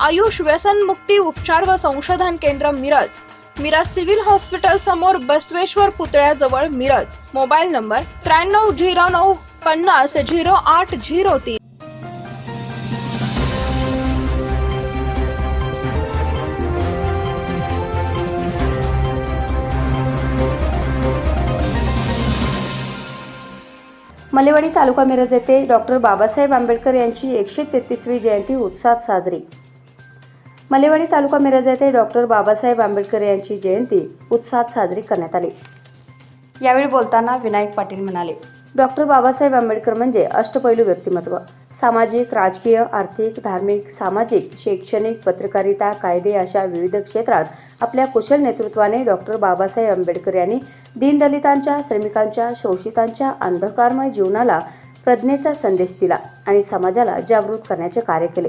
आयुष व्यसन मुक्ती उपचार व संशोधन केंद्र मिरज. मिरज सिव्हिल हॉस्पिटल समोर बसवेश्वर पुतळ्याजवळ मिरज. मोबाईल नंबर त्र्याण्णव झिरो नऊ पन्नास झिरो आठ झिरो तीन. मलेवाडी तालुका मिरज येथे डॉक्टर बाबासाहेब आंबेडकर यांची एकशे तेहतीसवी जयंती उत्साहात साजरी. मलेवाडी तालुका मिरज येथे डॉक्टर बाबासाहेब आंबेडकर यांची जयंती उत्साहात साजरी करण्यात आली. यावेळी बोलताना विनायक पाटील म्हणाले डॉक्टर बाबासाहेब आंबेडकर म्हणजे अष्टपैलू व्यक्तिमत्व. सामाजिक राजकीय आर्थिक धार्मिक सामाजिक शैक्षणिक पत्रकारिता कायदे अशा विविध क्षेत्रात आपल्या कुशल नेतृत्वाने डॉक्टर बाबासाहेब आंबेडकर यांनी दीनदलितांच्या श्रमिकांच्या शोषितांच्या अंधकारमय जीवनाला प्रज्ञेचा संदेश दिला आणि समाजाला जागृत करण्याचे कार्य केले.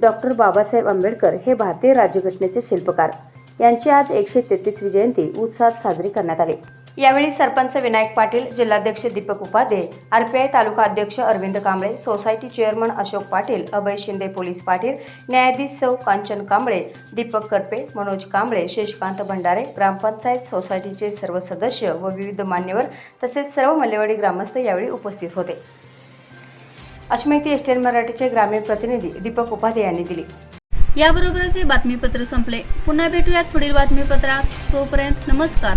डॉक्टर बाबासाहेब आंबेडकर हे भारतीय राज्यघटनेचे शिल्पकार. यांची आज एकशे तेहतीसवी जयंती उत्साहात साजरी करण्यात आली. यावेळी सरपंच विनायक पाटील जिल्हाध्यक्ष दीपक उपाध्ये आरपीआय तालुका अध्यक्ष Arvind Kamble society chairman Ashok Patil Abhay Shinde police Patil न्यायाधीश सौ कांचन कांबळे दीपक करपे मनोज कांबळे शेषकांत भंडारे ग्रामपंचायत सोसायटीचे सर्व सदस्य व विविध मान्यवर तसेच सर्व मल्लेवाडी ग्रामस्थ यावेळी उपस्थित होते. अशी माहिती एसटीएन मराठीचे ग्रामीण प्रतिनिधी दीपक उपाध्ये यांनी दिली. याबरोबरच हे बातमीपत्र संपले. पुन्हा भेटूयात पुढील बातमीपत्रात. तोपर्यंत नमस्कार.